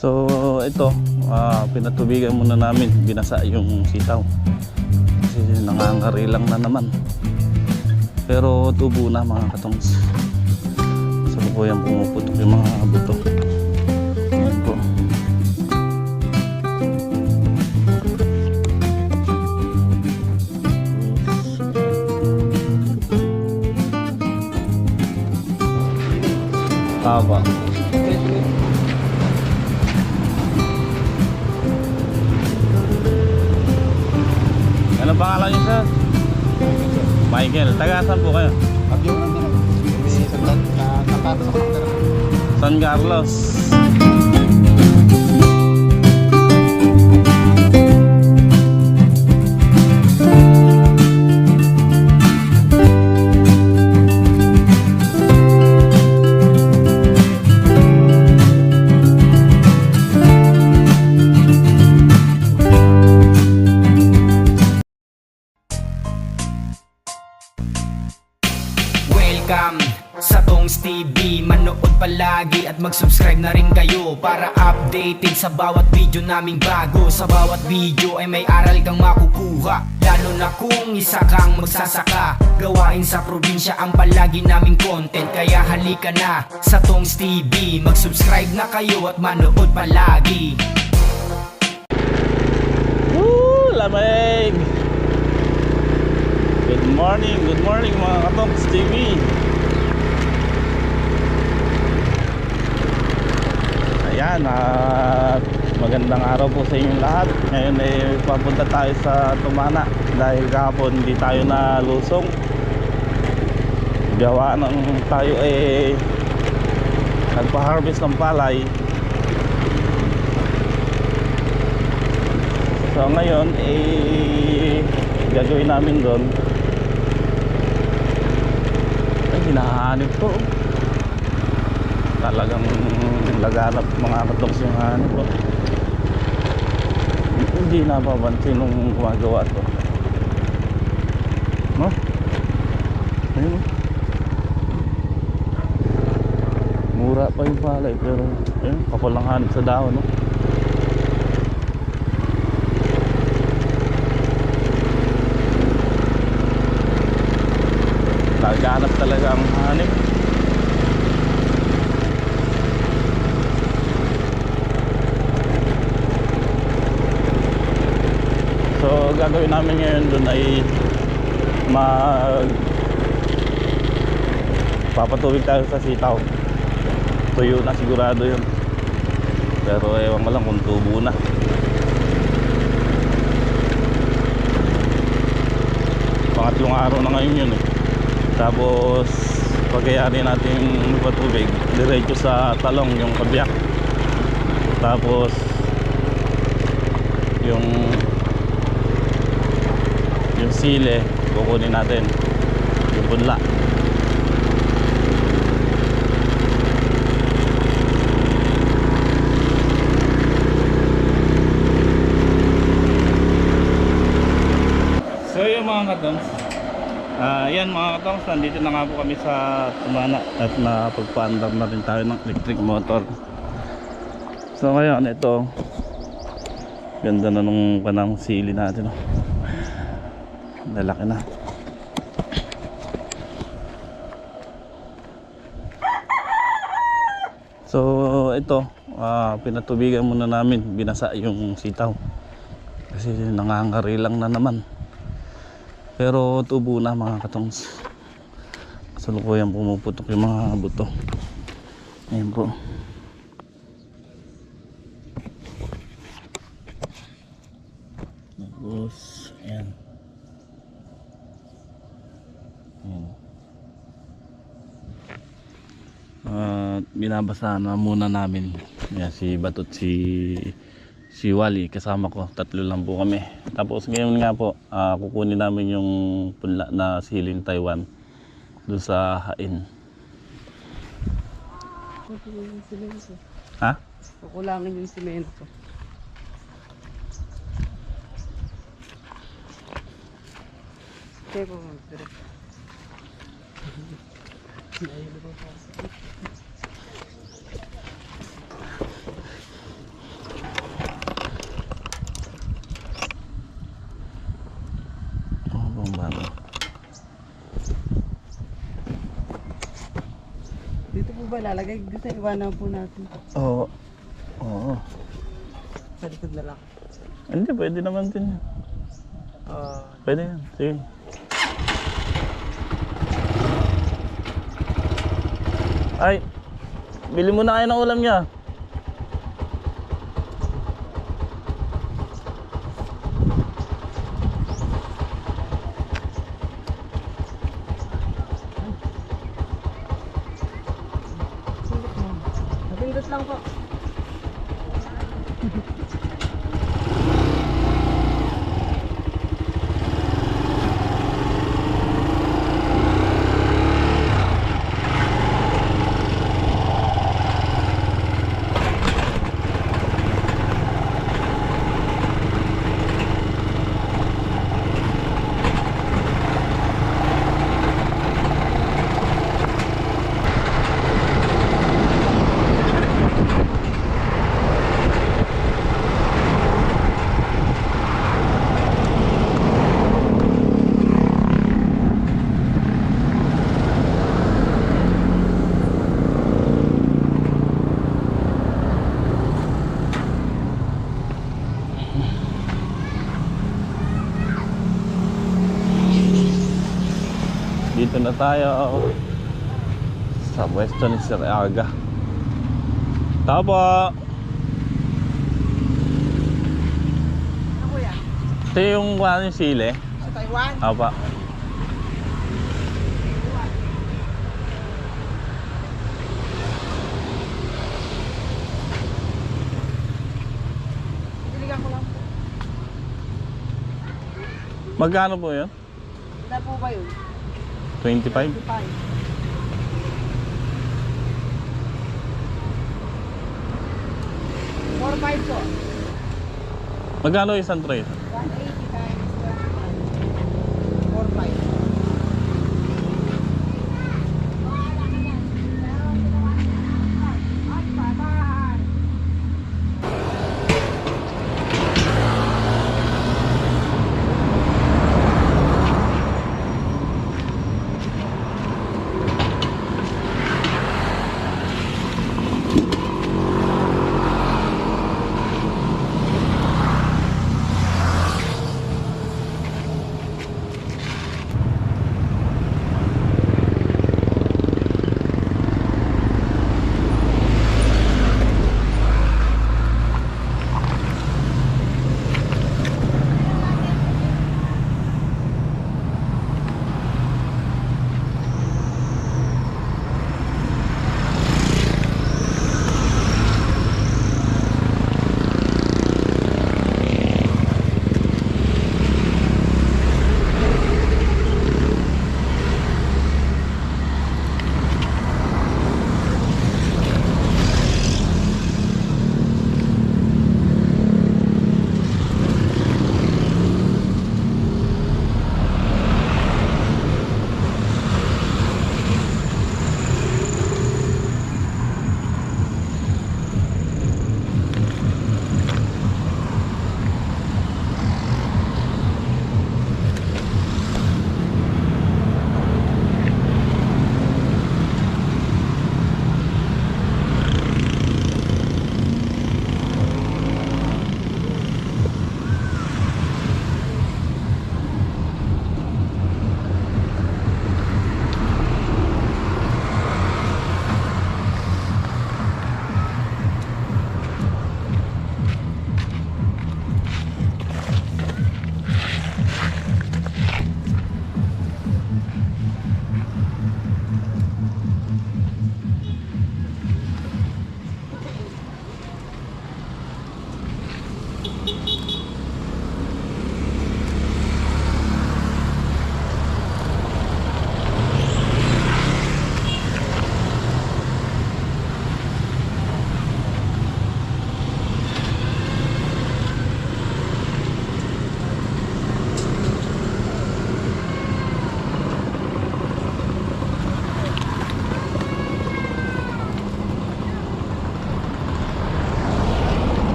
So ito, ah, pinatubigan muna namin, binasa yung sitaw. Kasi nangangarilang na naman. Pero tubo na mga katongs. Sa yan pumuputok yung mga buto. Ayan po. Ano pangalan niyo sir? Michael. Taga saan po kayo? Pagyo lang din ako. May sandan na tapato sa kapatera. San Carlos. Updated sa bawat video naming bago Sa bawat video ay may aral kang makukuha Lalo na kung isa kang magsasaka Gawain sa probinsya ang palagi naming content Kaya halika na sa Tongs TV Mag-subscribe na kayo at manood palagi Woo! Lamig! Good morning, good morning mga katongs TV. Ayan, at magandang araw po sa inyong lahat. Ngayon ay papunta tayo sa Tumana dahil kahapon hindi tayo na lusong. Gawa ng tayo ay nagpa-harvest ng palay. So ngayon eh gagawin namin doon ay hinahanip ko talagang laganap mga katoks yung hanip ko hindi napapansin nung gumagawa to no? ayun mura pa yung palay pero ayun kapal lang hanip sa dahon no? laganap talaga ang hanip so gagawin namin ngayon dun ay mag papatubig tayo sa sitaw. Tuyo na sigurado yun. Pero ewan ko lang kung tubo na. Pangatlong araw na ngayon yun eh. Tapos pagkayari natin patubig diretso sa talong yung kabyak. Tapos yung yung sile kukunin natin yung punla so yung mga katongs Ah, yan mga katongs, nandito na nga po kami sa Tumana at napagpaandar na rin tayo ng electric motor. So ngayon ito, ganda na nung kanang sili natin. Oh. Lalaki na. So ito, ah, pinatubigan muna namin, binasa yung sitaw. Kasi nangangarilang na naman. Pero tubo na mga katongs. Kasalukuyan pumuputok yung mga buto. Ayan po. Tapos, ayan. Ayan. At binabasa na muna namin. Ayan, si Batot, si si Wally kasama ko tatlo lang po kami tapos ngayon nga po ah, kukunin namin yung punla na siling Taiwan doon sa hain ha? Kukulangin yung simento. Kaya po mag-direct. Ayun na po. Ilalagay. Dito iwanan po natin. Oo. Oo. Sa likod na lang. Hindi, pwede naman din. yan. Ah. Pwede yan. Sige. Ay, bili mo na kayo ng ulam niya. Tayo sa Western Siraga. Tao po. Ano kuya? Ito yung ano yung sili. Sa Taiwan? Apa. Po. Magkano po yun? Wala po ba yun? 25? 25. Four five po. Magkano isang tray?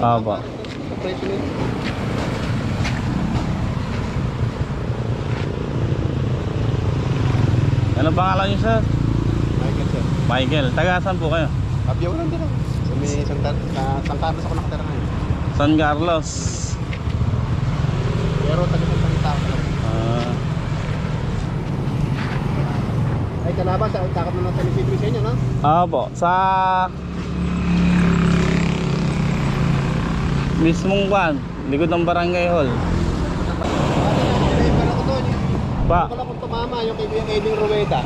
Opo. Ano pangalan niyo sir? Michael sir. Michael. Taga saan po kayo? Abyaw lang din ako. Sa may Santa, sa San Carlos ako nakatira ngayon. San Carlos. Pero taga Santa Rita ako. Ah, Ay, kalaban, sa takap na natin ni sa inyo, no? Opo. Sa mismong kwan, likod ng barangay hall. Pa, Wala kong tumama yung Kuya Edwin Rueda.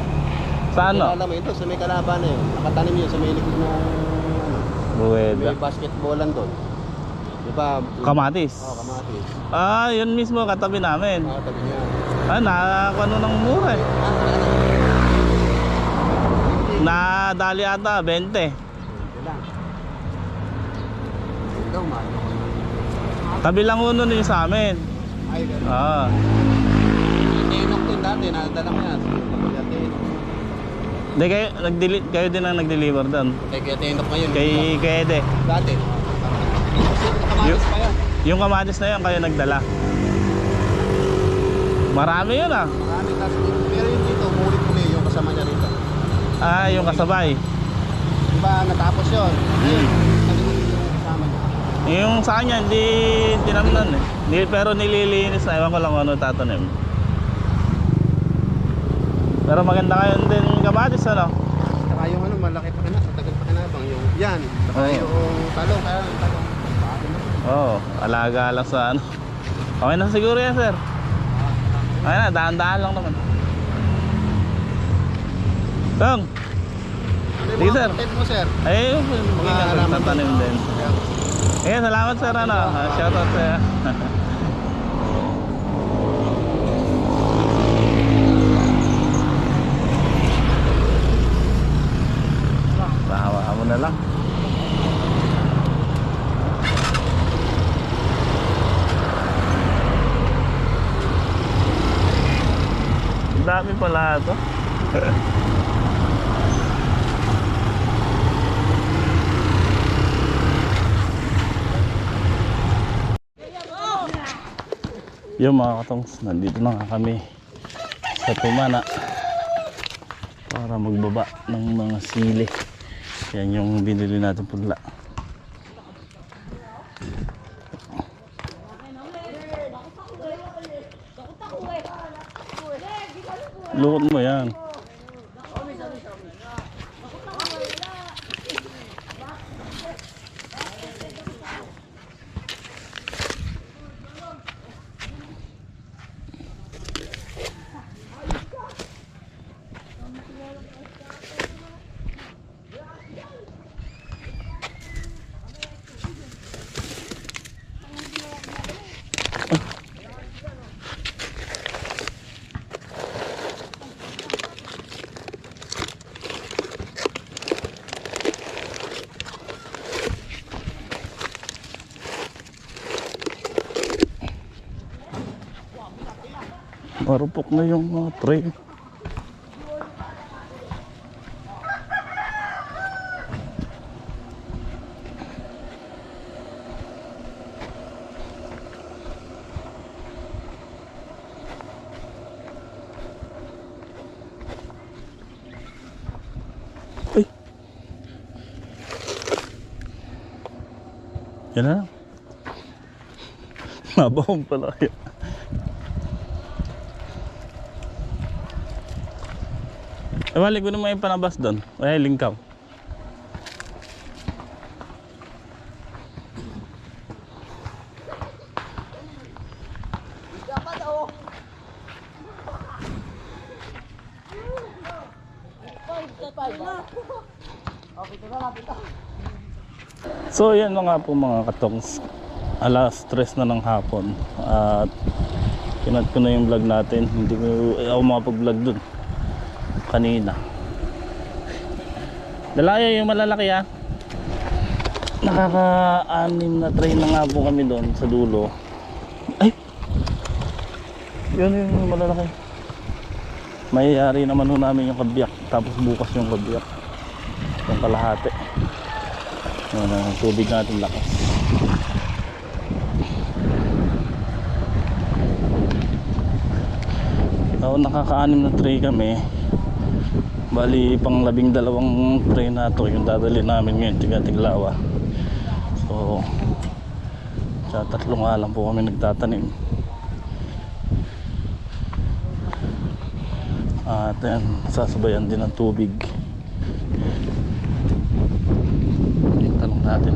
sa ano? Kilala mo ito, sa may kalaban na yun. Nakatanim yun sa may likod ng Buweda. may basketballan doon. Di ba? Kamatis. Oo, kamatis. Ah, yun mismo katabi namin. Oo, tabi niya. Ah, nakakano ng mura eh. Nadali ata, 20. Ito lang. Yun daw, mahal. Tabi lang uno yung sa amin. Ay, ganun. Ah. Tinok din dati, nadala mo yan. Kuya. Hindi kayo, nagdeli kayo din ang nag-deliver doon. Kay Kuya Tinok ngayon. Kay, kay Ede. Dati. Yung- pa yan. Yung kamatis na yun, kayo nagdala. Marami yun ah. Marami kasi. Pero yung dito, umulit-uli yung kasama niya rito. Ah, yung kasabay. Di ba natapos yun? Ngayon, nalimutin yung kasama niya. Yung sa kanya, hindi tinamnan eh. Hindi, pero nililinis na. Ewan ko lang kung ano tatanim. Pero maganda kayo din kamatis ano? Saka yung ano, malaki pa kina, matagal pa kinabang. Yung yan. Saka Oo. yung talong, kaya yung talong. Na? Oo, oh, alaga lang sa ano. Okay na siguro yan sir. Okay na, dahan-dahan lang naman. Tong, Ano Sige, sir. mo, sir? ay, mga tatanim din. Eh, salamat sir ano. Ah, Shoutout sa'yo. Tawa mo na lang. Ang dami pala ito. Yung mga katongs, nandito na nga kami sa Tumana para magbaba ng mga sili. Yan yung binili natin pula. Lukot mo yan. Marupok na yung mga tray. Ay. Yan na lang. Nabahong pala kaya. Wali ko naman yung panabas doon. Ay, lingkaw. So yan mga po mga katongs Alas stress na ng hapon At Kinat ko na yung vlog natin Hindi ko eh, ako makapag-vlog dun kanina. Dalaya yung malalaki ha nakaka-anim na train na nga po kami doon sa dulo. Ay! Yun yung malalaki. Mayayari naman ho namin yung kabyak. Tapos bukas yung kabyak. Yung kalahati. Yun ang tubig natin lakas. So nakaka-anim na tray kami. Bali pang labing dalawang tray na to yung dadali namin ngayon tiga Tiglawa. So sa tatlo nga lang po kami nagtatanim. At yan, sasabayan din ng tubig. Yung talong natin.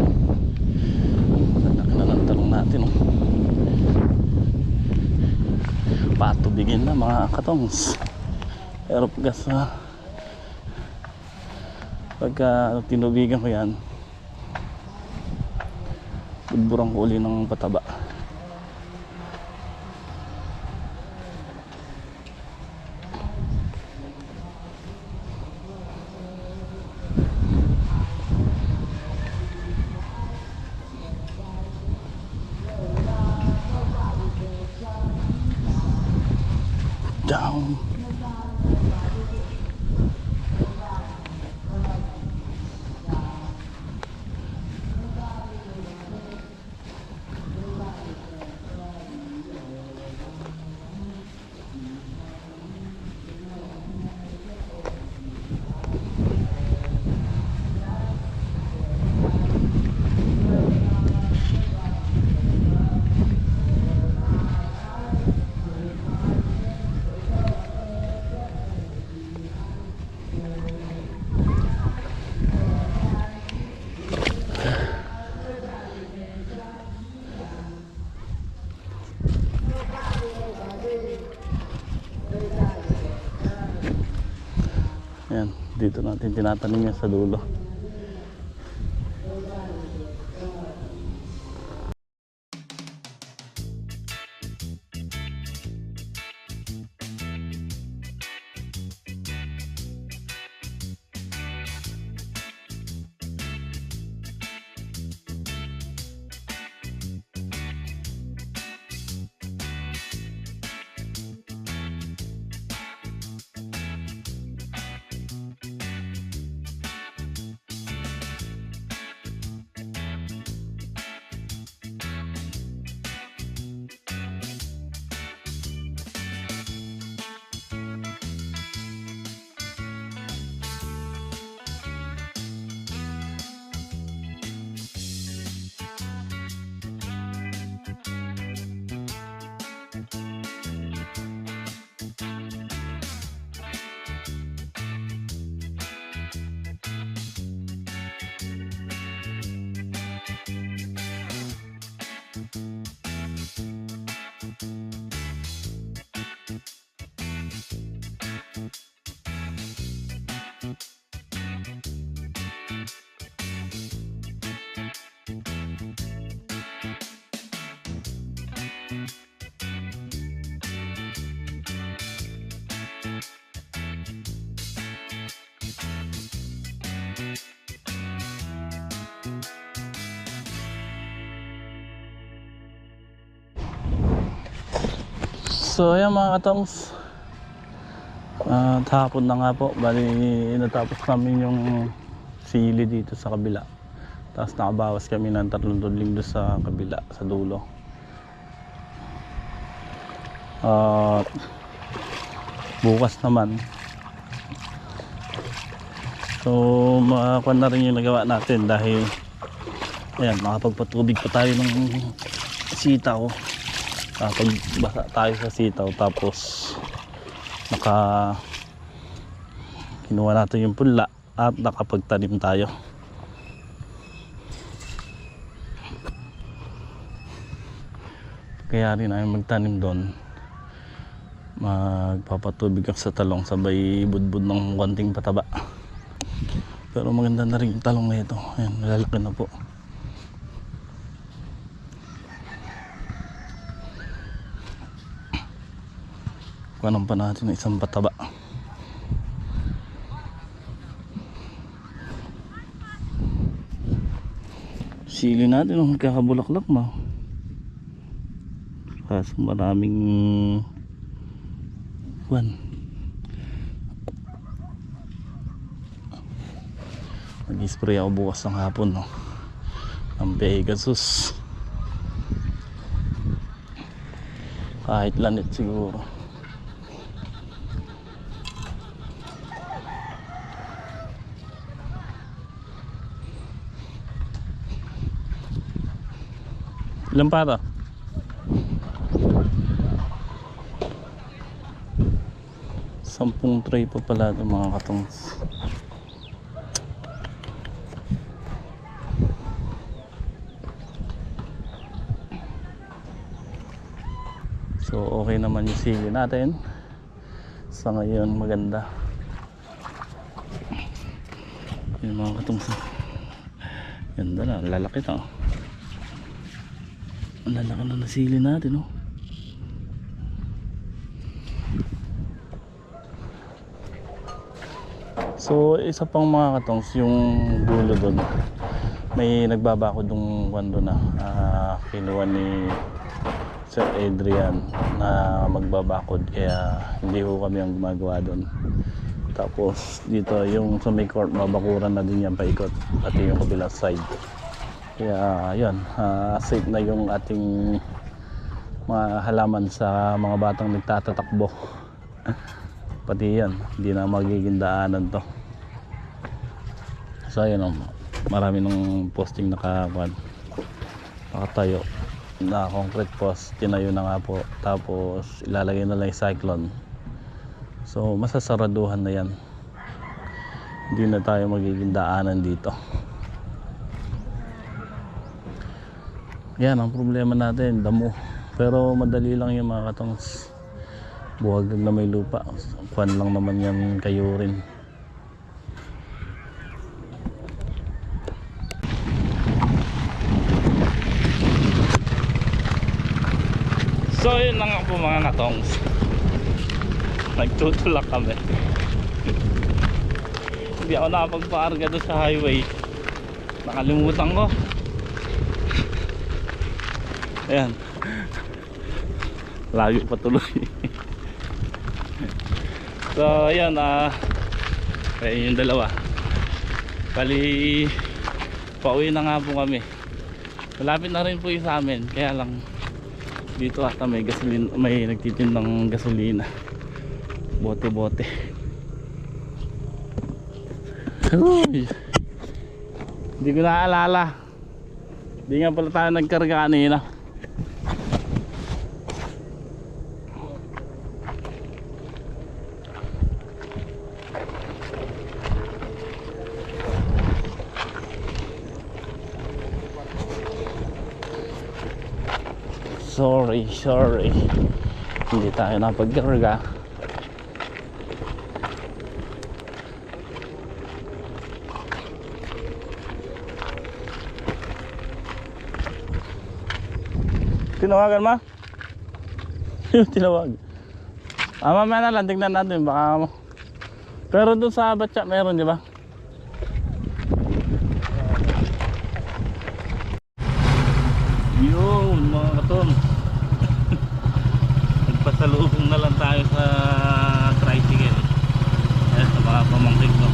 Laki na ng talong natin. Oh. Patubigin na mga katongs. Pero pagka sa pagka tinubigan ko yan budburang ko uli ng pataba down Yan, dito natin tinatanim yan sa dulo. So ayan mga katongs. At hapon na nga po. Bali natapos namin yung sili dito sa kabila. Tapos nakabawas kami ng tatlong tudling doon sa kabila Sa dulo. At bukas naman. So makakuha na rin yung nagawa natin dahil Ayan, makapagpatubig pa tayo ng sitaw. kapag basa tayo sa sitaw tapos naka kinuha natin yung punla at nakapagtanim tayo. Kaya rin ay magtanim doon. Magpapatubig sa talong sabay budbud ng konting pataba. Pero maganda na rin yung talong na ito. Ayan malalaki na po Kuhanan pa natin ng isang pataba. Sili natin ang kakabulaklak na. Kaso maraming kuhan. Nag-spray ako bukas ng hapon no. Ang Pegasus. Kahit lanit siguro. Ilan para? Sampung tray pa pala ito mga katongs. So okay naman yung sili natin. Sa ngayon maganda. Yung mga katongs. Ganda na, lalaki na. Ang na nasili natin, oh. So, isa pang mga katongs, yung dulo doon. May nagbabako dung kwando na. ah kinuha ni Sir Adrian na magbabakod kaya hindi ko kami ang gumagawa doon. Tapos dito yung sa may court mabakuran na din yan paikot pati yung kabilang side. Kaya yun, ah, safe na yung ating mga halaman sa mga batang nagtatatakbo. Pati yan, hindi na magiging daanan to. So ayun, oh, marami nung posting nakakuan nakatayo na concrete post tinayo na nga po. Tapos ilalagay na lang yung cyclone. So masasaraduhan na yan. Hindi na tayo magiging daanan dito yan ang problema natin damo. Pero madali lang yung mga katongs. Buwag na may lupa. Kwan lang naman yan kayo rin. So yun na nga po mga katongs. Nagtutulak kami. Hindi ako nakapagpaarga doon sa highway. Nakalimutan ko Ayan. Layo pa tuloy. So ayan ah. Ayan yung dalawa. Bali Pauwi na nga po kami. Malapit na rin po yung sa amin. Kaya lang dito ata may gasolina may nagtitindang gasolina. Bote bote Uy. hindi ko naaalala hindi nga pala tayo nagkarga kanina sorry sorry. Hindi tayo napagkarga tinawagan ma? tinawag. Ah mamaya na lang. Tignan natin. Baka mo pero dun sa batya meron di ba? mga pamangkin ko.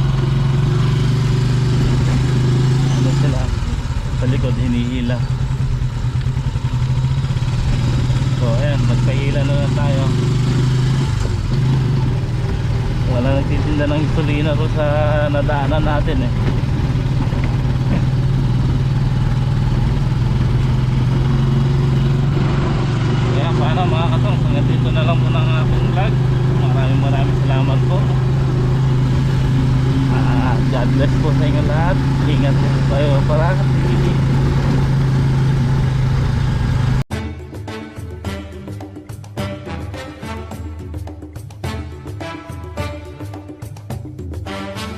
Ano sila? Sa likod hinihila. So ayan magpahila na lang tayo. Wala nagtitinda ng insulina ko sa nadaanan natin eh. Kaya paano mga katong? Hanggang dito na lang po ng aking vlog. Maraming maraming salamat po. God bless po sa inyo lahat. Ingat po tayo para